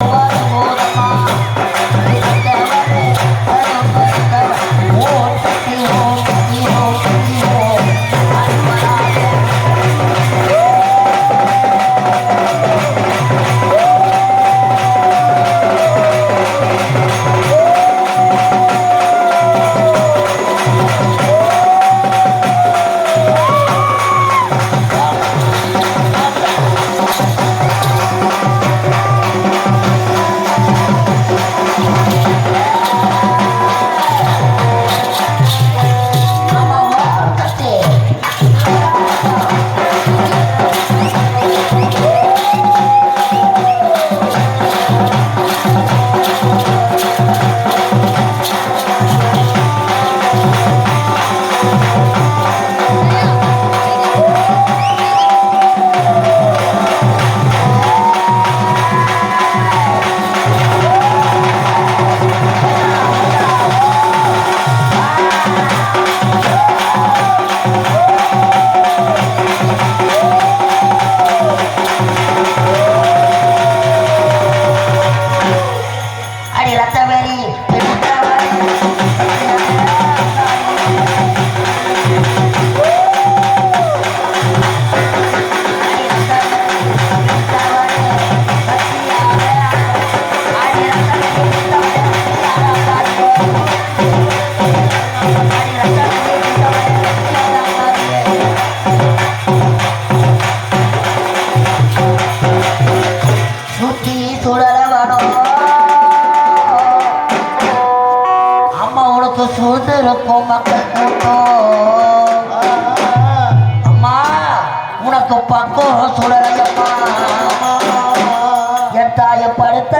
அடி பக்கம் சுடலையம்மா என் தாய படுத்த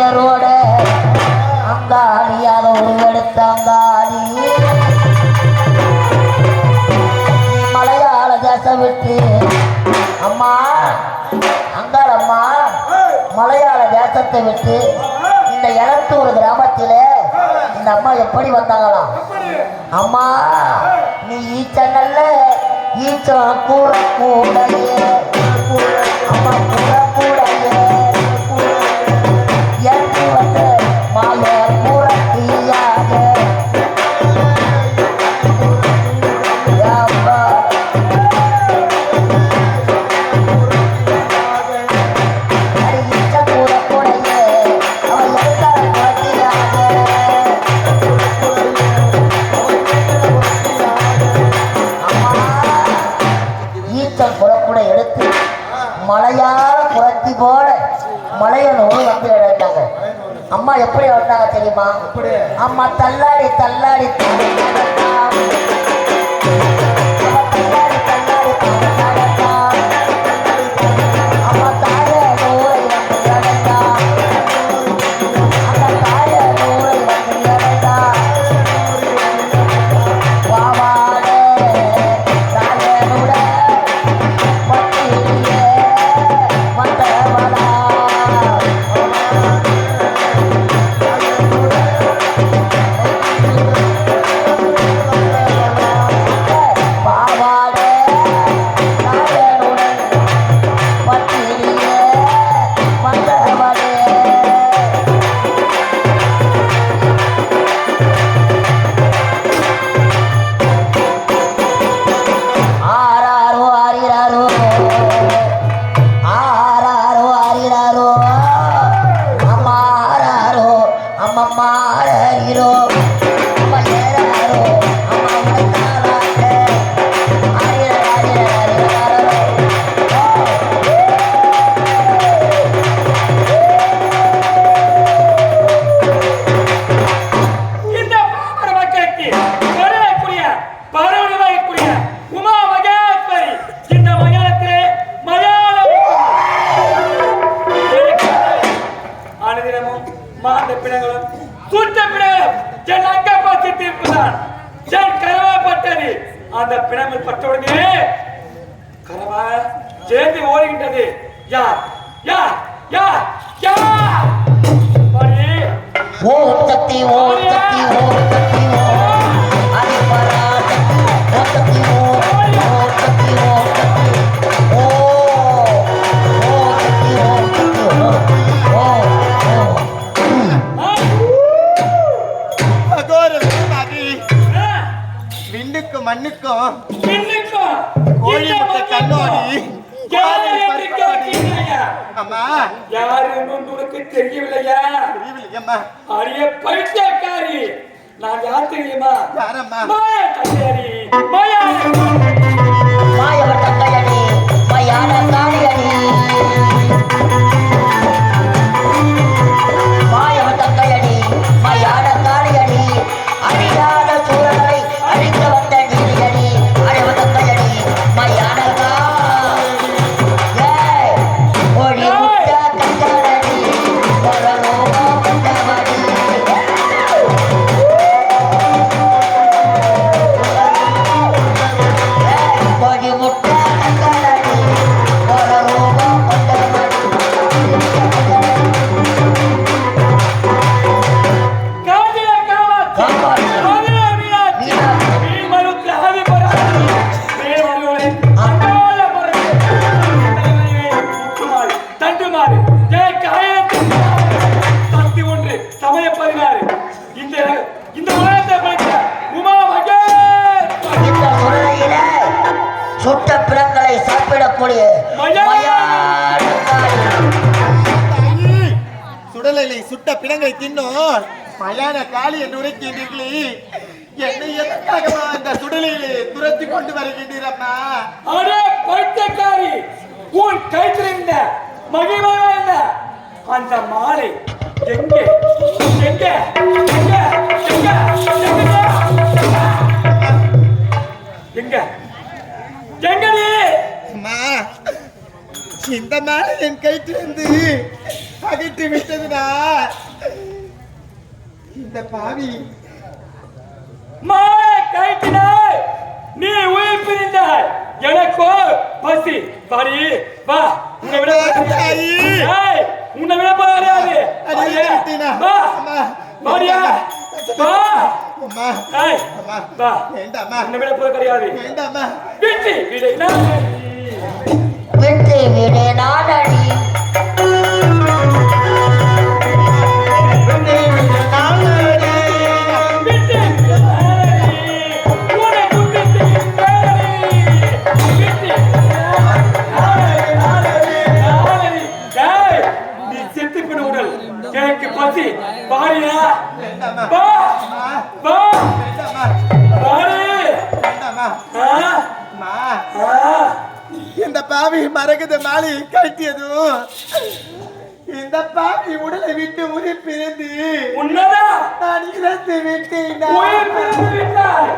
பெயரோட தேரோட அதை உருவெடுத்த அங்காளி மலையாள தேசம் விட்டு அம்மா அங்காளம்மா மலையாள தேசத்தை விட்டு இந்த எலத்தூர் கிராமத்திலே இந்த அம்மா எப்படி வந்தாங்களாம்? அம்மா நீ ஈச்ச நல்ல ஈச்ச கூட கூட அம்மா கூட மலையனூர் வந்து இறந்தாங்க அம்மா எப்படி வந்தாங்க தெரியுமா? அம்மா தள்ளாடி தள்ளாடி. பிணங்களும். சுட்ட பிணங்களும். என் அங்க பார்த்து தீர்ப்புதான் என் கரவாப்பட்டது அந்த பிணங்கள் பட்ட உடனே கரவா சேர்ந்து ஓடுகின்றது. யார்? யார்? யார்? யார்? ஓ ஓம் ஓ ஓம் ஓ ஓம் ஓ. தெரியவில்லையா? தெரியவில்லையம்மா. அரிய பைத்தியக்காரி. நான் யார் தெரியுமா? யாரம்மா? சுடலையிலே சுட்ட பிணங்களை தின்னும் மயான காளி என்று உரைக்கின்றீர்களே. என்னை எதற்காகமா அந்த சுடலையிலே துரத்தி கொண்டு வருகின்றீரம்மா அடே பைத்தியக்காரி உன் கைத்திருந்த மகிமையான அந்த மாலை எங்கே? எங்கே? எங்கே? எங்கே? எங்க? அம்மா இந்த நாள் என் கைத்திலிருந்து அகற்றி விட்டதுனா இந்த பாவி. கைத்தினாய் நீ உயிர் பிரிந்தாய். எனக்கோ பசி. பாடி வா. உன்னை விட உன்னை விட அடி விட்டீனா? வா. அம்மா, பாடியா வா. அம்மா அம்மா வா. வேண்டாம்மா உன்னை விட போக கிடையாது. வேண்டாம்மா விட்டு விடு நான் விட்டு விடு நாடடி. விட்டு எனக்கு பசி பாடியா வேண்டாம்மா வா அம்மா வா வேண்டாம்மா பாடி வேண்டாம்மா ஆ? அம்மா ஆ? இந்த பாவி மரகத மாலை கட்டியதும் இந்த பாவி உடலை விட்டு உயிர் பிரிந்து உன்னதான் நான் இறந்து விட்டேன். உயிர் பிரிந்து விட்டாய்.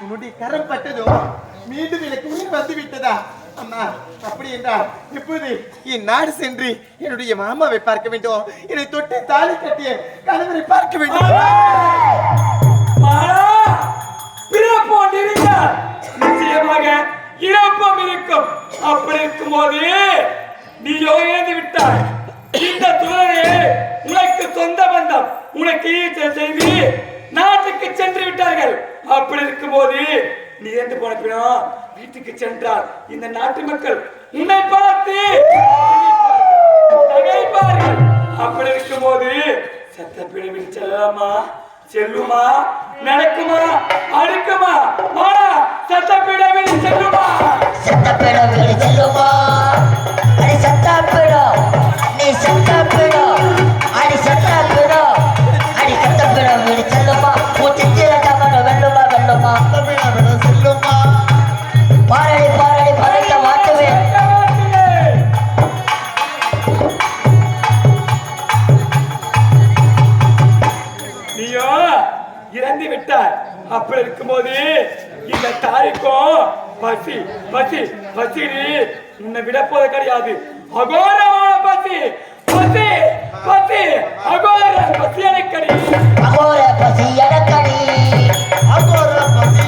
உன்னுடைய கரம் பட்டதும் மீண்டும் எனக்கு உயிர் வந்து விட்டதா? அம்மா அப்படி என்றால் இப்போது என் நாடு சென்று என்னுடைய மாமாவை பார்க்க வேண்டும். என்னை தொட்டு தாலி கட்டிய கணவரை பார்க்க வேண்டும். மாறா இருந்தால் நிச்சயமாக இழப்பம் இருக்கும். அப்படி இருக்கும்போது நீ இழந்து விட்டாய். இந்த துறையே உனக்கு சொந்த பந்தம். உனக்கு ஈச்சல் செய்து நாட்டுக்கு சென்று விட்டார்கள். அப்படி இருக்கும்போது நீ நிறைந்து போன பின்னும் வீட்டுக்கு சென்றார் இந்த நாட்டு மக்கள் உன்னை பார்த்து நகைப்பார்கள் அப்படி இருக்கும்போது சத்த பிரிவில் செல்லலாமா செல்லுமா? நடக்குமா? அடுக்குமா ஆனா சத்த பிரிவில் செல்லுமா? செத்த வீடு செல்லுமா? அடி சத்தப்பேடம் நீ சத்தப்பேடம் அடி சத்தப்பேடம் அடி இறந்து விட்டாய் அப்படி இருக்கும்போது இந்த தாய்க்கும் பசி பசி பசி உன்னை விட போது கிடையாது. அகோரமான பசி பசி பசி அகோர பசி எனக்கடி அகோர பசி எனக்கடி அகோர பசி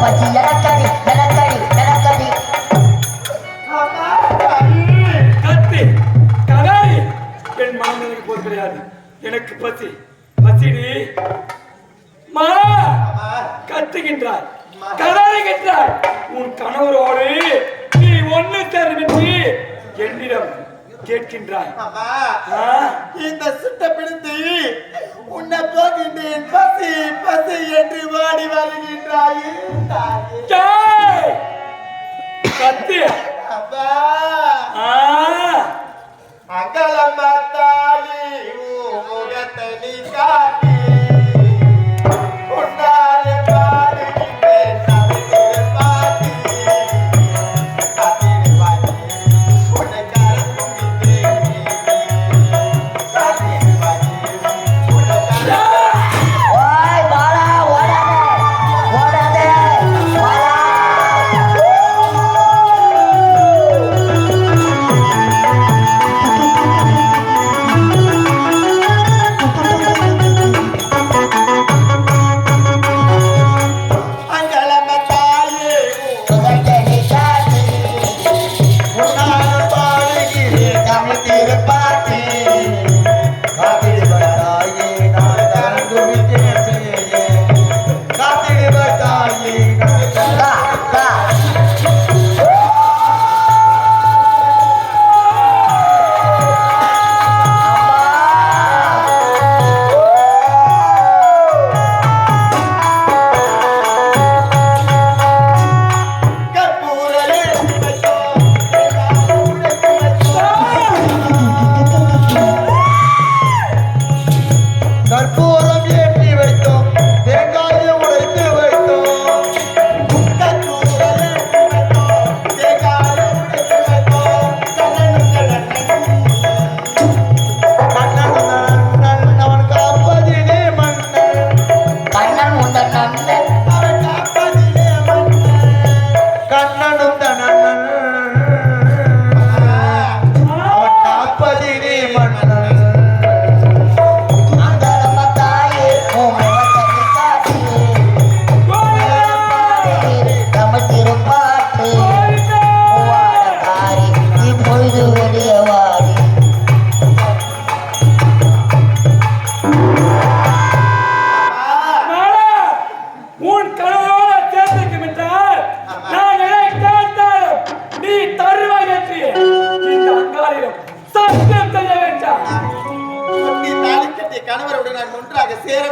பசி எனக்கடி எனக்கடி எனக்கு பசி. பசிடி. மா கத்துகின்றாய். கதாரிகின்றாய் உன் கணவரோடு நீ ஒண்ணு தெரிவித்து என்னிடம் கேட்கின்றாய்? இந்த சுட்ட பிடித்து உன்னை போகின்றேன் பசி பசி என்று வாடி வருகின்றாயே.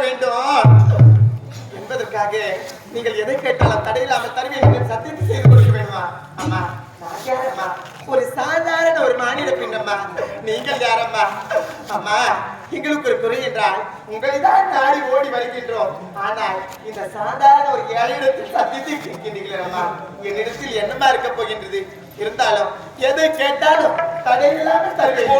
வேண்டும். என்பதற்காக நீங்கள் எதை கேட்டாலும் தடையில்லாமல் தருவேன் என்று சத்தியத்தை செய்து கொடுக்க வேண்டுமா அம்மா யாரம்மா? ஒரு சாதாரண ஒரு மாநில பெண்ணம்மா. நீங்கள் யாரம்மா? அம்மா எங்களுக்கு ஒரு குறை என்றால் உங்களை தான் நாடி ஓடி வருகின்றோம். ஆனால் இந்த சாதாரண ஒரு ஏழையிடத்தில் சந்தித்து கேட்கின்றீர்களே அம்மா. என்னிடத்தில் என்னமா இருக்க போகின்றது? இருந்தாலும் எதை கேட்டாலும் தடையில்லாமல் தருவேன்.